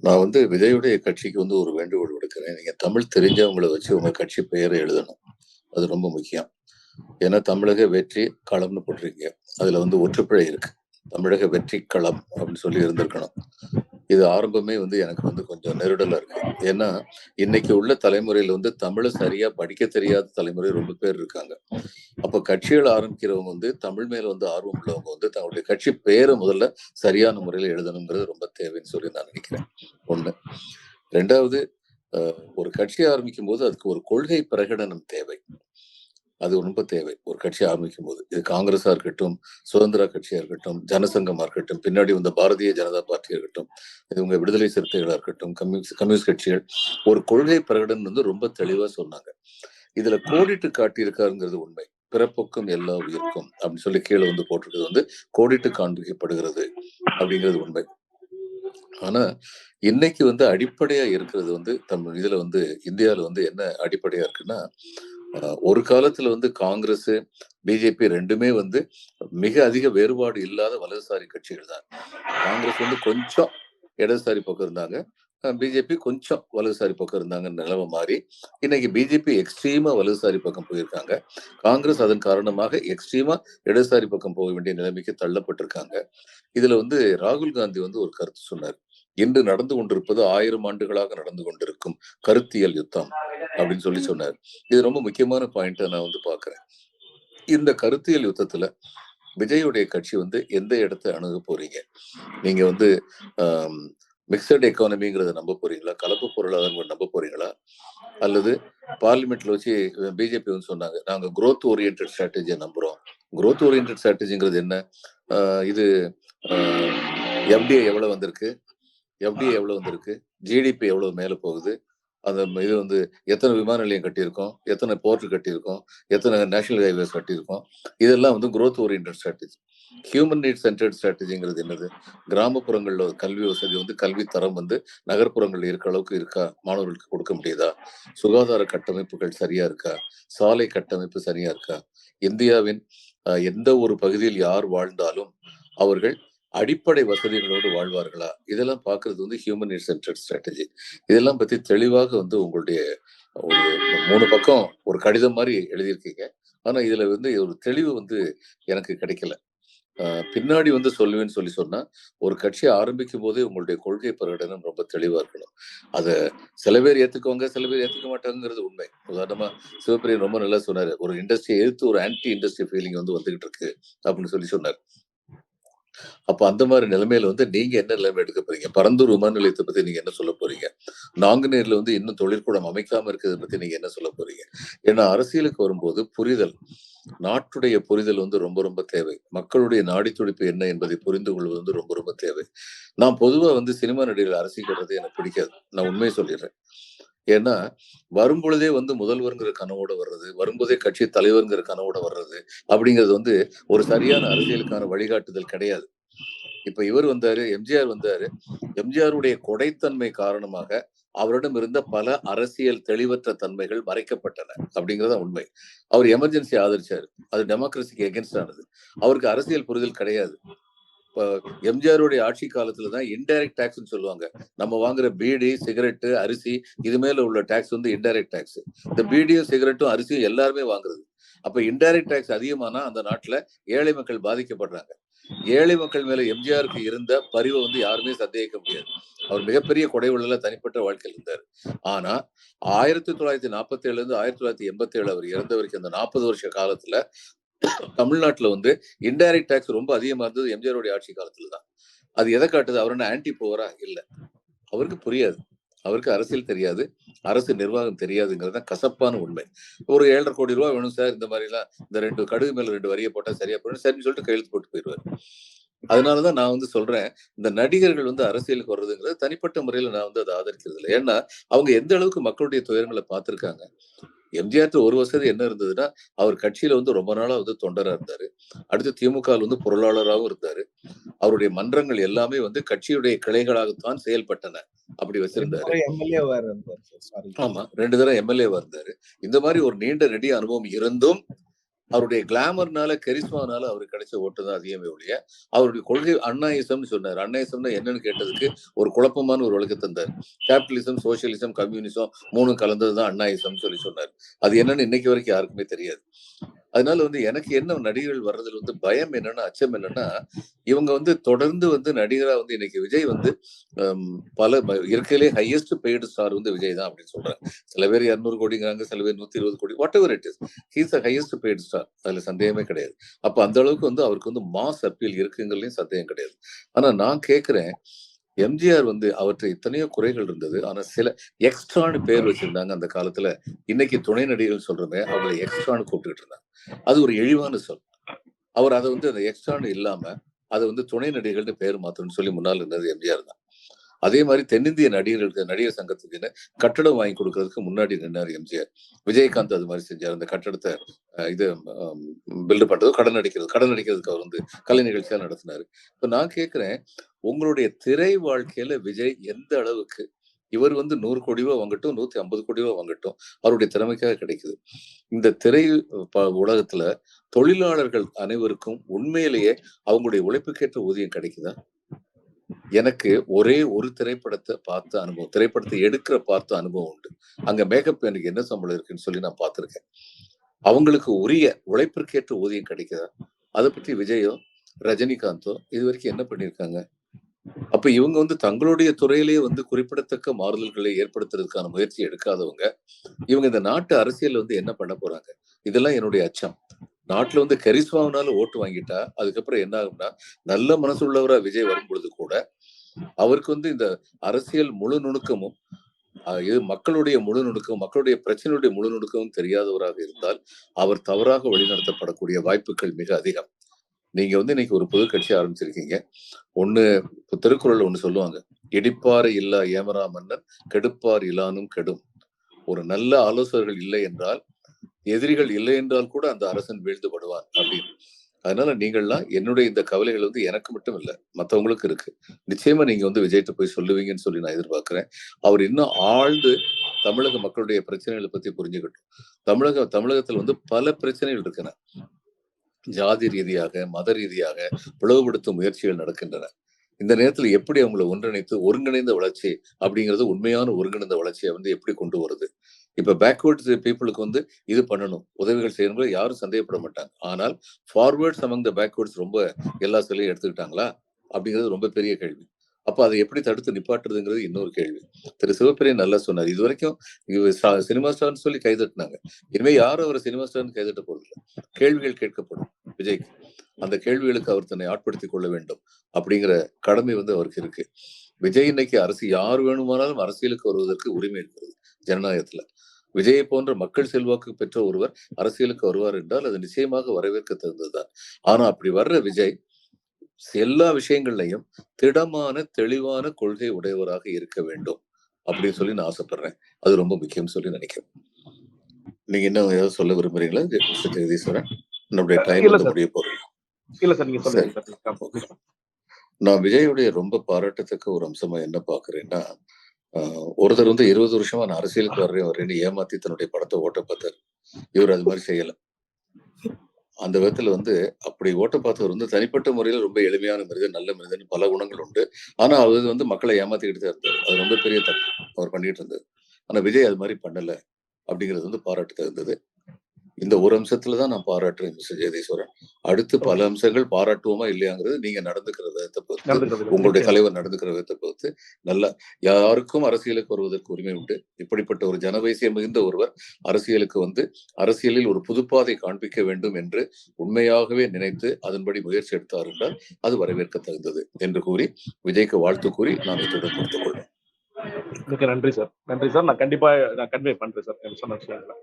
நான் வந்து விஜயுடைய கட்சிக்கு வந்து ஒரு வேண்டுகோள் விடுக்கிறேன். நீங்க தமிழ் தெரிஞ்சவங்களை வச்சு உங்க கட்சி பெயரை எழுதணும். அது ரொம்ப முக்கியம். ஏன்னா தமிழக வெற்றி களம்னு போட்டிருக்கீங்க. அதுல வந்து ஒற்றுப்பிழை இருக்கு. தமிழக வெற்றி களம் அப்படின்னு சொல்லி இருந்திருக்கணும். இது ஆரம்பமே வந்து எனக்கு வந்து கொஞ்சம் நெருடலா இருக்கு. ஏன்னா இன்னைக்கு உள்ள தலைமுறையில வந்து தமிழை சரியா படிக்க தெரியாத தலைமுறை ரொம்ப பேர் இருக்காங்க. அப்ப கட்சிகள் ஆரம்பிக்கிறவங்க வந்து தமிழ் மேல வந்து ஆர்வம் உள்ளவங்க வந்து தங்களுடைய கட்சி பேரை முதல்ல சரியான முறையில எழுதணுங்கிறது ரொம்ப தேவைன்னு சொல்லி நான் நினைக்கிறேன். ஒண்ணு. ரெண்டாவது ஒரு கட்சி ஆரம்பிக்கும் போது அதுக்கு ஒரு கொள்கை பிரகடனம் தேவை. அது ரொம்ப தேவை. ஒரு கட்சி ஆரம்பிக்கும் போது இது காங்கிரஸா இருக்கட்டும் சுதந்திர கட்சியா இருக்கட்டும் ஜனசங்கமா இருக்கட்டும் பின்னாடி வந்த பாரதிய ஜனதா பார்ட்டியா இருக்கட்டும் இது உங்க விடுதலை சிறுத்தைகளா இருக்கட்டும் கம்யூனிஸ்ட் கம்யூனிஸ்ட் கட்சிகள் ஒரு கொள்கை பிரகடனம் வந்து ரொம்ப தெளிவா சொன்னாங்க. இதுல கோடிட்டு காட்டியிருக்காருங்கிறது உண்மை. பிறப்புக்கும் எல்லா உயிர்க்கும் அப்படின்னு சொல்லி கீழே வந்து போட்டிருக்கிறது வந்து கோடிட்டு காண்பிக்கப்படுகிறது அப்படிங்கிறது உண்மை. ஆனா இன்னைக்கு வந்து அடிப்படையா இருக்கிறது வந்து தமிழ் இதுல வந்து இந்தியாவில வந்து என்ன அடிப்படையா இருக்குன்னா ஒரு காலத்துல வந்து காங்கிரஸ் பிஜேபி ரெண்டுமே வந்து மிக அதிக வேறுபாடு இல்லாத வலதுசாரி கட்சிகள் தான். காங்கிரஸ் வந்து கொஞ்சம் இடதுசாரி பக்கம் இருந்தாங்க. பிஜேபி கொஞ்சம் வலதுசாரி பக்கம் இருந்தாங்க நிலவை மாறி இன்னைக்கு பிஜேபி எக்ஸ்ட்ரீமா வலதுசாரி பக்கம் போயிருக்காங்க. காங்கிரஸ் அதன் காரணமாக எக்ஸ்ட்ரீமா இடதுசாரி பக்கம் போக வேண்டிய நிலைமைக்கு தள்ளப்பட்டிருக்காங்க. இதுல வந்து ராகுல் காந்தி வந்து ஒரு கருத்து சொன்னார். இன்று நடந்து கொண்டிருப்பது ஆயிரம் ஆண்டுகளாக நடந்து கொண்டிருக்கும் கருத்தியல் யுத்தம் அப்படின்னு சொல்லி சொன்னார். இது ரொம்ப முக்கியமான பாயிண்ட் நான் வந்து பாக்குறேன் இந்த கருத்தியல் யுத்தத்துல விஜயுடைய கட்சி வந்து எந்த இடத்தை அணுக போறீங்க? நீங்க வந்து மிக்சட் எக்கானமிங்கிறத நம்ப போறீங்களா? கலப்பு பொருளாதாரம் நம்ப போறீங்களா? அல்லது பார்லிமெண்ட்ல வச்சு பிஜேபி வந்து சொன்னாங்க நாங்க குரோத் ஓரியன்ட் ஸ்ட்ராட்டஜியை நம்புறோம். குரோத் ஓரியன்ட் ஸ்ட்ராட்டஜிங்கிறது என்ன? இது எஃப்டிஐ எவ்வளவு வந்திருக்கு? எஃப்டிஐ எவ்வளவு வந்திருக்கு? ஜிடிபி எவ்வளவு மேல போகுது? அந்த இது வந்து எத்தனை விமான நிலையம் கட்டியிருக்கோம்? எத்தனை போர்ட் கட்டியிருக்கோம்? எத்தனை நேஷனல் ஹைவேஸ் கட்டியிருக்கோம்? இதெல்லாம் வந்து growth oriented strategy human need centered ஸ்ட்ராட்டஜிங்கிறது என்னது? கிராமப்புறங்களில் கல்வி வசதி வந்து கல்வி தரம் வந்து நகர்ப்புறங்கள் இருக்க அளவுக்கு இருக்கா? மாணவர்களுக்கு கொடுக்க முடியுதா? சுகாதார கட்டமைப்புகள் சரியா இருக்கா? சாலை கட்டமைப்பு சரியா இருக்கா? இந்தியாவின் எந்த ஒரு பகுதியில் யார் வாழ்ந்தாலும் அவர்கள் அடிப்படை வசதிகளோடு வாழ்வார்களா? இதெல்லாம் பார்க்கறது வந்து ஹியூமன் நீட் சென்டர்ட் ஸ்ட்ராட்டஜி இதெல்லாம் பத்தி தெளிவாக வந்து உங்களுடைய ஒரு மூணு பக்கம் ஒரு கடிதம் மாதிரி எழுதியிருக்கீங்க. ஆனா இதுல வந்து ஒரு தெளிவு வந்து எனக்கு கிடைக்கல. பின்னாடி வந்து சொல்லுவேன்னு சொல்லி சொன்னா ஒரு கட்சியை ஆரம்பிக்கும் போதே உங்களுடைய கொள்கை பிரகடனம் ரொம்ப தெளிவா இருக்கணும். அதை சில பேர் ஏத்துக்குவாங்க சில பேர் ஏத்துக்க மாட்டாங்கிறது உண்மை. உதாரணமா சிவபிரியன் ரொம்ப நல்லா சொன்னாரு ஒரு இண்டஸ்ட்ரியை எதிர்த்து ஒரு ஆன்டி இண்டஸ்ட்ரி ஃபீலிங் வந்து வந்துகிட்டு இருக்கு அப்படின்னு சொல்லி சொன்னார். அப்ப அந்த மாதிரி நிலைமையில வந்து நீங்க என்ன நிலைமை எடுக்க போறீங்க? பரந்தூர் விமான நிலையத்தை பத்தி நீங்க என்ன சொல்ல போறீங்க? நாங்குநேர்ல வந்து இன்னும் தொழிற்கூடம் அமைக்காம இருக்கிறத பத்தி நீங்க என்ன சொல்ல போறீங்க? ஏன்னா அரசியலுக்கு வரும்போது புரிதல் நாட்டுடைய புரிதல் வந்து ரொம்ப ரொம்ப தேவை. மக்களுடைய நாடி துடிப்பு என்ன என்பதை புரிந்து கொள்வது வந்து ரொம்ப ரொம்ப தேவை. நான் பொதுவா வந்து சினிமா நடிகர்கள் அரசியல் எனக்கு பிடிக்காது. நான் உண்மையை சொல்லிடுறேன். ஏன்னா வரும்பொழுதே வந்து முதல்வருங்கிற கனவோட வர்றது வரும்போதே கட்சி தலைவருங்கிற கனவோட வர்றது அப்படிங்கிறது வந்து ஒரு சரியான அரசியலுக்கான வழிகாட்டுதல் கிடையாது. இப்ப இவர் வந்தாரு எம்ஜிஆர் வந்தாரு. எம்ஜிஆருடைய கொடைத்தன்மை காரணமாக அவரிடம் இருந்த பல அரசியல் தெளிவற்ற தன்மைகள் மறைக்கப்பட்டன அப்படிங்கிறத உண்மை. அவர் எமர்ஜென்சி ஆதரிச்சாரு. அது டெமோக்ரஸிக்கு எகென்ஸ்ட் ஆனது. அவருக்கு அரசியல் புரிதல் கிடையாது. எம்ஜிஆருடைய ஆட்சி காலத்துல தான் இன்டைரக்ட் டேக்ஸ்னு சொல்லுவாங்க. நம்ம வாங்குற பீடி சிகரெட்டு அரிசி இது மேல உள்ள டாக்ஸ் வந்து இன்டைரக்ட் டாக்ஸ் இந்த பீடியும் சிகரெட்டும் அரிசியும் எல்லாருமே வாங்குறது. அப்ப இன்டைரக்ட் டாக்ஸ் அதிகமானா அந்த நாட்டுல ஏழை மக்கள் பாதிக்கப்படுறாங்க. ஏழை மக்கள் மேல எம்ஜிஆருக்கு இருந்த பரிவை வந்து யாருமே சந்தேகிக்க முடியாது. அவர் மிகப்பெரிய கொடைவுள்ள தனிப்பட்ட வாழ்க்கையில் இருந்தார். ஆனா ஆயிரத்தி தொள்ளாயிரத்தி நாற்பத்தி ஏழுல இருந்து ஆயிரத்தி தொள்ளாயிரத்தி எண்பத்தி ஏழு அவர் இறந்த வரைக்கும் அந்த நாற்பது வருஷ காலத்துல தமிழ்நாட்டுல வந்து இன்டைரக்ட் டேக்ஸ் ரொம்ப அதிகமா இருந்தது எம்ஜிஆருடைய ஆட்சி காலத்துல தான் அது எதை காட்டுது? அவர் என்ன ஆன்டி போவரா இல்லை. அவருக்கு புரியாது. அவருக்கு அரசியல் தெரியாது. அரசு நிர்வாகம் தெரியாதுங்கிறது கசப்பான உண்மை. ஒரு ஏழரை கோடி ரூபாய் வேணும் சார் இந்த மாதிரி எல்லாம் இந்த ரெண்டு கடுகு மேல ரெண்டு வரியை போட்டா சரியா போயிடும் சரின்னு சொல்லிட்டு கையெழுத்து போட்டு போயிடுவார். அதனாலதான் நான் வந்து சொல்றேன் இந்த நடிகர்கள் வந்து அரசியலுக்கு வர்றதுங்கிறது தனிப்பட்ட முறையில நான் வந்து அதை ஆதரிக்கிறது இல்லை ஏன்னா அவங்க எந்த அளவுக்கு மக்களுடைய துயரங்களை பார்த்திருக்காங்க எம்ஜிஆர் ஒரு வசதி என்ன இருந்ததுன்னா அவர் கட்சியில வந்து ரொம்ப நாளா வந்து தொண்டரா இருந்தாரு. அடுத்து திமுக வந்து பொருளாளராகவும் இருந்தாரு. அவருடைய மன்றங்கள் எல்லாமே வந்து கட்சியுடைய கிளைகளாகத்தான் செயல்பட்டன. அப்படி வச்சிருந்தாரு. ஆமா. ரெண்டு தடவை எம்எல்ஏவா இருந்தாரு. இந்த மாதிரி ஒரு நீண்ட நெடிய அனுபவம் இருந்தும் அவருடைய கிளாமர்னால கெரிஸ்மானால அவருக்கு கிடைச்ச ஓட்டு தான் அதிகமே ஒழிய அவருடைய கொள்கை அண்ணாயிசம்னு சொன்னார். அண்ணாயிசம்னா என்னன்னு கேட்டதுக்கு ஒரு குழப்பமான ஒரு விளக்கு தந்தார். கேபிட்டலிசம் சோசியலிசம் கம்யூனிசம் மூணும் கலந்தது தான் அண்ணாயிசம் சொல்லி சொன்னார். அது என்னன்னு இன்னைக்கு வரைக்கும் யாருக்குமே தெரியாது. அதனால வந்து எனக்கு என்ன நடிகர்கள் வர்றதுல வந்து பயம் என்னன்னா அச்சம் என்னன்னா இவங்க வந்து தொடர்ந்து வந்து நடிகரா வந்து இன்னைக்கு விஜய் வந்து பல ப- இருக்கையிலே ஹையஸ்ட் பெய்டு ஸ்டார் வந்து விஜய் தான் அப்படின்னு சொல்றாங்க. சில பேர் இரநூறு கோடிங்கிறாங்க சில பேர் நூத்தி இருபது கோடி whatever it is he's a highest paid star அதுல சந்தேகமே கிடையாது. அப்ப அந்த அளவுக்கு வந்து அவருக்கு வந்து மாஸ் அப்பீல் இருக்குங்கிறதுலயும் சந்தேகம் கிடையாது. ஆனா நான் கேக்குறேன் எம்ஜிஆர் வந்து அவற்றை எத்தனையோ குறைகள் இருந்தது. ஆனா சில எக்ஸ்ட்ரான்னு பேர் வச்சிருந்தாங்க அந்த காலத்துல. இன்னைக்கு துணை நடிகர்கள் சொல்றோமே அவங்களை எக்ஸ்ட்ரான்னு கூப்பிட்டுட்டு இருந்தாங்க. அது ஒரு இழிவான சொல். அவர் அதை வந்து அந்த எக்ஸ்ட்ரான்னு இல்லாம அதை வந்து துணை நடிகர்கள்னு பேர் மாத்தணும்னு சொல்லி முன்னால் இருந்தது எம்ஜிஆர் தான். அதே மாதிரி தென்னிந்திய நடிகர்களுக்கு நடிகர் சங்கத்துக்கு கட்டடம் வாங்கி கொடுக்கறதுக்கு முன்னாடி நின்னார் எம்ஜிஆர். விஜயகாந்த் அது மாதிரி செஞ்சார். அந்த கட்டடத்தை இது பில்டு பண்றது கடன் அடிக்கிறது கடன் அடிக்கிறதுக்கு அவர் வந்து கலை நிகழ்ச்சியா நடத்தினாரு. இப்ப நான் கேக்குறேன் உங்களுடைய திரை வாழ்க்கையில விஜய் எந்த அளவுக்கு இவர் வந்து நூறு கோடி ரூபா வாங்கட்டும் நூத்தி ஐம்பது கோடி ரூபா வாங்கட்டும் அவருடைய திறமைக்காக கிடைக்குது. இந்த திரை ப- உலகத்துல தொழிலாளர்கள் அனைவருக்கும் உண்மையிலேயே அவங்களுடைய உழைப்புக்கேற்ற ஊதியம் கிடைக்குதா? எனக்கு ஒரே ஒரு திரைப்படத்தை பார்த்த அனுபவம் திரைப்படத்தை எடுக்கிற பார்த்த அனுபவம் உண்டு. அங்க மேக்கப் எனக்கு என்ன சம்பளம் இருக்குன்னு சொல்லி நான் பார்த்துருக்கேன். அவங்களுக்கு உரிய உழைப்பிற்கேற்ற ஊதியம் கிடைக்குதா? அதை பற்றி விஜயோ ரஜினிகாந்தோ இது வரைக்கும் என்ன பண்ணியிருக்காங்க? அப்ப இவங்க வந்து தங்களுடைய துறையிலேயே வந்து குறிப்பிடத்தக்க மாறுதல்களை ஏற்படுத்துறதுக்கான முயற்சி எடுக்காதவங்க இவங்க இந்த நாட்டு அரசியல் வந்து என்ன பண்ண போறாங்க? இதெல்லாம் என்னுடைய அச்சம். நாட்டுல வந்து கரிஸ்மாவனால ஓட்டு வாங்கிட்டா அதுக்கப்புறம் என்ன ஆகும்னா நல்ல மனசு உள்ளவரா விஜய் வரும் பொழுது கூட அவருக்கு வந்து இந்த அரசியல் முழு நுணுக்கமும் இது மக்களுடைய முழு நுணுக்கம் மக்களுடைய பிரச்சனையுடைய முழு நுணுக்கமும் தெரியாதவராக இருந்தால் அவர் தவறாக வழிநடத்தப்படக்கூடிய வாய்ப்புகள் மிக அதிகம். நீங்க வந்து இன்னைக்கு ஒரு புது கட்சி ஆரம்பிச்சிருக்கீங்க. ஒண்ணு திருக்குறள் ஒண்ணு சொல்லுவாங்க. இடிப்பாறை இல்லா ஏமரா மன்னன் கெடுப்பார் இலானும் கெடும். ஒரு நல்ல ஆலோசகர்கள் இல்லை என்றால் எதிரிகள் இல்லை என்றால் கூட அந்த அரசன் வீழ்ந்துபடுவார் அப்படின்னு. அதனால நீங்கள்லாம் என்னுடைய இந்த கவலைகள் வந்து எனக்கு மட்டும் இல்ல மத்தவங்களுக்கு இருக்கு. நிச்சயமா நீங்க வந்து விஜய்கிட்ட போய் சொல்லுவீங்கன்னு சொல்லி நான் எதிர்பார்க்கிறேன். அவர் இன்னும் ஆழ்ந்து தமிழக மக்களுடைய பிரச்சனைகளை பத்தி புரிஞ்சுக்கட்டும். தமிழக தமிழகத்துல வந்து பல பிரச்சனைகள் இருக்கின்றன ஜாதி ரீதியாக மத ரீதியாக பிளவுபடுத்தும் முயற்சிகள் நடக்கின்றன. இந்த நேரத்துல எப்படி அவங்களை ஒன்றிணைத்து ஒருங்கிணைந்த வளர்ச்சி அப்படிங்கிறது உண்மையான ஒருங்கிணைந்த வளர்ச்சியை வந்து எப்படி கொண்டு வருது இப்ப பேக்வேர்ட்ஸ் பீப்புளுக்கு வந்து இது பண்ணணும். உதவிகள் செய்யணும் யாரும் சந்தேகப்பட மாட்டாங்க. ஆனால் ஃபார்வேர்ட்ஸ் அமங் த பேக்வேர்ட்ஸ் ரொம்ப எல்லா சிலையும் எடுத்துக்கிட்டாங்களா? அப்படிங்கிறது ரொம்ப பெரிய கேள்வி. அப்ப அதை எப்படி தடுத்து நிப்பாட்டுறதுங்கிறது இன்னொரு கேள்வி. திரு சிவபிரியன் நல்லா சொன்னார். இது வரைக்கும் சினிமா ஸ்டார்னு சொல்லி கைதட்டினாங்க இனிமேல் யாரும் அவரை சினிமா ஸ்டார்னு கைதட்ட போறதில்ல கேள்விகள் கேட்கப்படும். விஜய்க்கு. அந்த கேள்விகளுக்கு அவர் தன்னை ஆட்படுத்திக் கொள்ள வேண்டும் அப்படிங்கிற கடமை வந்து அவருக்கு இருக்கு. விஜய் இன்னைக்கு அரசு யார் வேணுமானாலும் அரசியலுக்கு வருவதற்கு உரிமை இருக்கிறது ஜனநாயகத்துல. விஜயை போன்ற மக்கள் செல்வாக்கு பெற்ற ஒருவர் அரசியலுக்கு வருவார் என்றால் அது நிச்சயமாக வரவேற்க தகுந்ததுதான். ஆனா அப்படி வர்ற விஜய் எல்லா விஷயங்கள்லையும் திடமான தெளிவான கொள்கை உடையவராக இருக்க வேண்டும் அப்படின்னு சொல்லி நான் ஆசைப்படுறேன். அது ரொம்ப முக்கியம் சொல்லி நினைக்கிறேன். நீங்க இன்னும் ஏதாவது சொல்ல விரும்புறீங்களா? ஜெகதீஸ்வரன்? நம்முடைய டைம். முடிய போறோம் இல்ல சார் நீங்க சொல்லுங்க சார். நான் விஜயுடைய ரொம்ப பாராட்டத்தக்க ஒரு அம்சமா என்ன பாக்குறேன்னா ஒருத்தர் வந்து இருபது வருஷமா நான் அரசியலுக்கு வர்றேன் வர்றேன்னு ஏமாத்தி தன்னுடைய படத்தை ஓட்ட பார்த்தார் இவர் அது மாதிரி செய்யல. அந்த விதத்துல வந்து அப்படி ஓட்ட பார்த்தவர் வந்து தனிப்பட்ட முறையில ரொம்ப எளிமையான மனிதன் நல்ல மனிதன் பல குணங்கள் உண்டு. ஆனா அது வந்து மக்களை ஏமாத்திக்கிட்டு தான் இருந்தார். அது ரொம்ப பெரிய தப்பு அவர் பண்ணிட்டு இருந்தது ஆனா விஜய் அது மாதிரி பண்ணல அப்படிங்கிறது வந்து பாராட்டு தகுந்தது. இந்த ஒரு அம்சத்துல தான் நான் பாராட்டுறேன் மிஸ்டர் ஜெயதீஸ்வரன் அடுத்து பல அம்சங்கள் பாராட்டுவோமா இல்லையாங்கிறது நீங்க நடந்துக்கிற விதத்தை பொறுத்து உங்களுடைய தலைவர் நடந்துக்கிற விதத்தை பொறுத்து நல்ல யாருக்கும் அரசியலுக்கு வருவதற்கு உரிமை உண்டு. இப்படிப்பட்ட ஒரு ஜனவசியம் மிகுந்த ஒருவர் அரசியலுக்கு வந்து அரசியலில் ஒரு புதுப்பாதை காண்பிக்க வேண்டும் என்று உண்மையாகவே நினைத்து அதன்படி முயற்சி எடுத்தார் என்றால் அது வரவேற்க தகுந்தது என்று கூறி விஜய்க்கு வாழ்த்து கூறி நான் இத்துடன் முடித்துக் கொள்வேன் மிக்க நன்றி சார். நன்றி சார். நான் கண்டிப்பா நான் கன்வே பண்றேன் சார். சொன்ன விஷயங்களை.